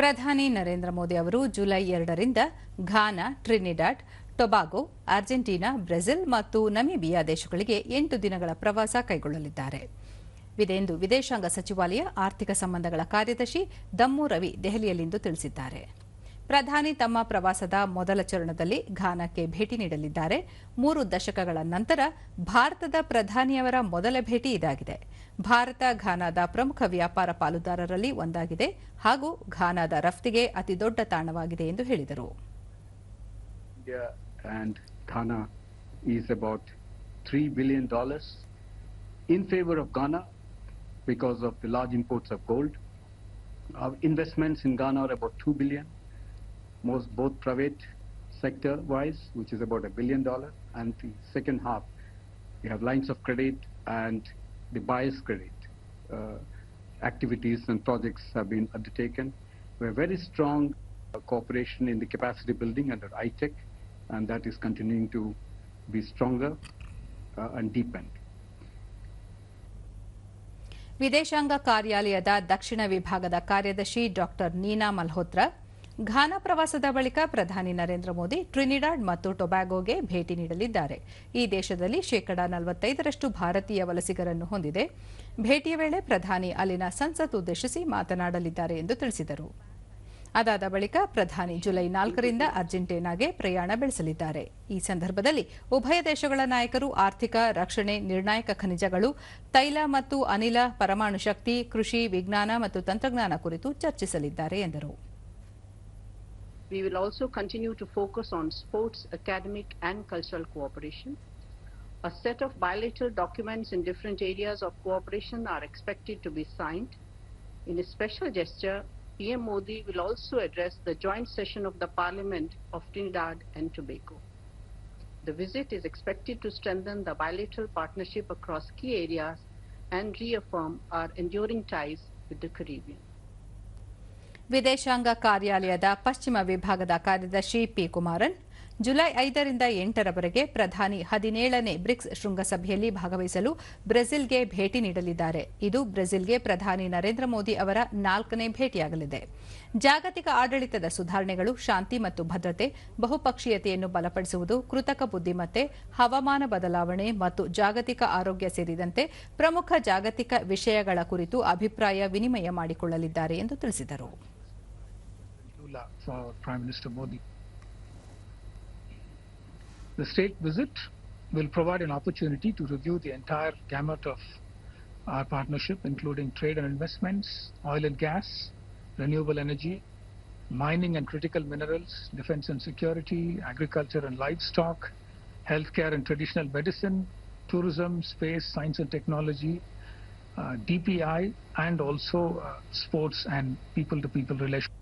ಪ್ರಧಾನಿ ನರೇಂದ್ರ ಮೋದಿ ಅವರು ಜುಲೈ ಎರಡರಿಂದ Ghana, Trinidad, Tobago, Argentina, Brazil ಮತ್ತು ನಮೀಬಿಯಾ ದೇಶಗಳಿಗೆ ಎಂಟು ದಿನಗಳ ಪ್ರವಾಸ ಕೈಗೊಳ್ಳಲಿದ್ದಾರೆ. ಇದೆಂದು ವಿದೇಶಾಂಗ ಸಚಿವಾಲಯ ಆರ್ಥಿಕ ಸಂಬಂಧಗಳ ಕಾರ್ಯದರ್ಶಿ ದಮ್ಮು ರವಿ ದೆಹಲಿಯಲ್ಲಿಂದು ತಿಳಿಸಿದ್ದಾರೆ. ಪ್ರಧಾನಿ ತಮ್ಮ ಪ್ರವಾಸದ ಮೊದಲ ಚರಣದಲ್ಲಿ ಘಾನಾಕ್ಕೆ ಭೇಟಿ ನೀಡಲಿದ್ದಾರೆ. ಮೂರು ದಶಕಗಳ ನಂತರ ಭಾರತದ ಪ್ರಧಾನಿಯವರ ಮೊದಲ ಭೇಟಿ ಇದಾಗಿದೆ. ಭಾರತ ಘಾನಾದ ಪ್ರಮುಖ ವ್ಯಾಪಾರ ಪಾಲುದಾರರಲ್ಲಿ ಒಂದಾಗಿದೆ ಹಾಗೂ ಘಾನಾದ ರಫ್ತಿಗೆ ಅತಿದೊಡ್ಡ ತಾಣವಾಗಿದೆ ಎಂದು ಹೇಳಿದರು. India and Ghana is about $3 billion in favor of Ghana because of the large imports of gold. Our investments in Ghana are about 2 billion, most both private sector wise, which is about a billion dollar, and the second half we have lines of credit and the buyer's credit uh, activities and projects have been undertaken. We have very strong uh, cooperation in the capacity building under ITEC, and that is continuing to be stronger uh, and deepened. ವಿದೇಶಾಂಗ ಕಾರ್ಯಾಲಯದ ದಕ್ಷಿಣ ವಿಭಾಗದ ಕಾರ್ಯದರ್ಶಿ doctor ನೀನಾ ಮಲ್ಹೋತ್ರಾ ಘಾನಾ ಪ್ರವಾಸದ ಬಳಿಕ ಪ್ರಧಾನಿ Narendra Modi, Trinidad ಮತ್ತು ಟೊಬ್ಯಾಗೋಗೆ ಭೇಟಿ ನೀಡಲಿದ್ದಾರೆ. ಈ ದೇಶದಲ್ಲಿ ಶೇಕಡಾ ನಲವತ್ತೈದರಷ್ಟು ಭಾರತೀಯ ವಲಸಿಗರನ್ನು ಹೊಂದಿದೆ. ಭೇಟಿಯ ವೇಳೆ ಪ್ರಧಾನಿ ಅಲ್ಲಿನ ಸಂಸತ್ ಉದ್ದೇಶಿಸಿ ಮಾತನಾಡಲಿದ್ದಾರೆ ಎಂದು ತಿಳಿಸಿದರು. ಅದಾದ ಬಳಿಕ ಪ್ರಧಾನಿ ಜುಲೈ ನಾಲ್ಕರಿಂದ ಅರ್ಜೆಂಟೀನಾಗೆ ಪ್ರಯಾಣ ಬೆಳೆಸಲಿದ್ದಾರೆ. ಈ ಸಂದರ್ಭದಲ್ಲಿ ಉಭಯ ದೇಶಗಳ ನಾಯಕರು ಆರ್ಥಿಕ ರಕ್ಷಣೆ, ನಿರ್ಣಾಯಕ ಖನಿಜಗಳು, ತೈಲ ಮತ್ತು ಅನಿಲ, ಪರಮಾಣು ಶಕ್ತಿ, ಕೃಷಿ, ವಿಜ್ಞಾನ ಮತ್ತು ತಂತ್ರಜ್ಞಾನ ಕುರಿತು ಚರ್ಚಿಸಲಿದ್ದಾರೆ ಎಂದರು. We will also continue to focus on sports, academic and cultural cooperation. A set of bilateral documents in different areas of cooperation are expected to be signed. In a special gesture, PM Modi will also address the joint session of the Parliament of Trinidad and Tobago. The visit is expected to strengthen the bilateral partnership across key areas and reaffirm our enduring ties with the Caribbean. ವಿದೇಶಾಂಗ ಕಾರ್ಯಾಲಯದ ಪಶ್ಚಿಮ ವಿಭಾಗದ ಕಾರ್ಯದರ್ಶಿ P Kumaran, July ಐದರಿಂದ ಎಂಟರವರೆಗೆ ಪ್ರಧಾನಿ ಹದಿನೇಳನೇ BRICS ಶೃಂಗಸಭೆಯಲ್ಲಿ ಭಾಗವಹಿಸಲು ಬ್ರೆಜಿಲ್ಗೆ ಭೇಟಿ ನೀಡಲಿದ್ದಾರೆ. ಇದು ಬ್ರೆಜಿಲ್ಗೆ ಪ್ರಧಾನಿ ನರೇಂದ್ರ ಮೋದಿ ಅವರ ನಾಲ್ಕನೇ ಭೇಟಿಯಾಗಲಿದೆ. ಜಾಗತಿಕ ಆಡಳಿತದ ಸುಧಾರಣೆಗಳು ಶಾಂತಿ ಮತ್ತು ಭದ್ರತೆ, ಬಹುಪಕ್ಷೀಯತೆಯನ್ನು ಬಲಪಡಿಸುವುದು, ಕೃತಕ ಬುದ್ದಿಮತ್ತೆ ಹವಾಮಾನ ಬದಲಾವಣೆ ಮತ್ತು ಜಾಗತಿಕ ಆರೋಗ್ಯ ಸೇರಿದಂತೆ ಪ್ರಮುಖ ಜಾಗತಿಕ ವಿಷಯಗಳ ಕುರಿತು ಅಭಿಪ್ರಾಯ ವಿನಿಮಯ ಮಾಡಿಕೊಳ್ಳಲಿದ್ದಾರೆ ಎಂದು ತಿಳಿಸಿದರು. For Prime Minister Modi. The state visit will provide an opportunity to review the entire gamut of our partnership, including trade and investments, oil and gas, renewable energy, mining and critical minerals, defense and security, agriculture and livestock, healthcare and traditional medicine, tourism, space, science and technology, uh, DPI, and also uh, sports and people to people relations.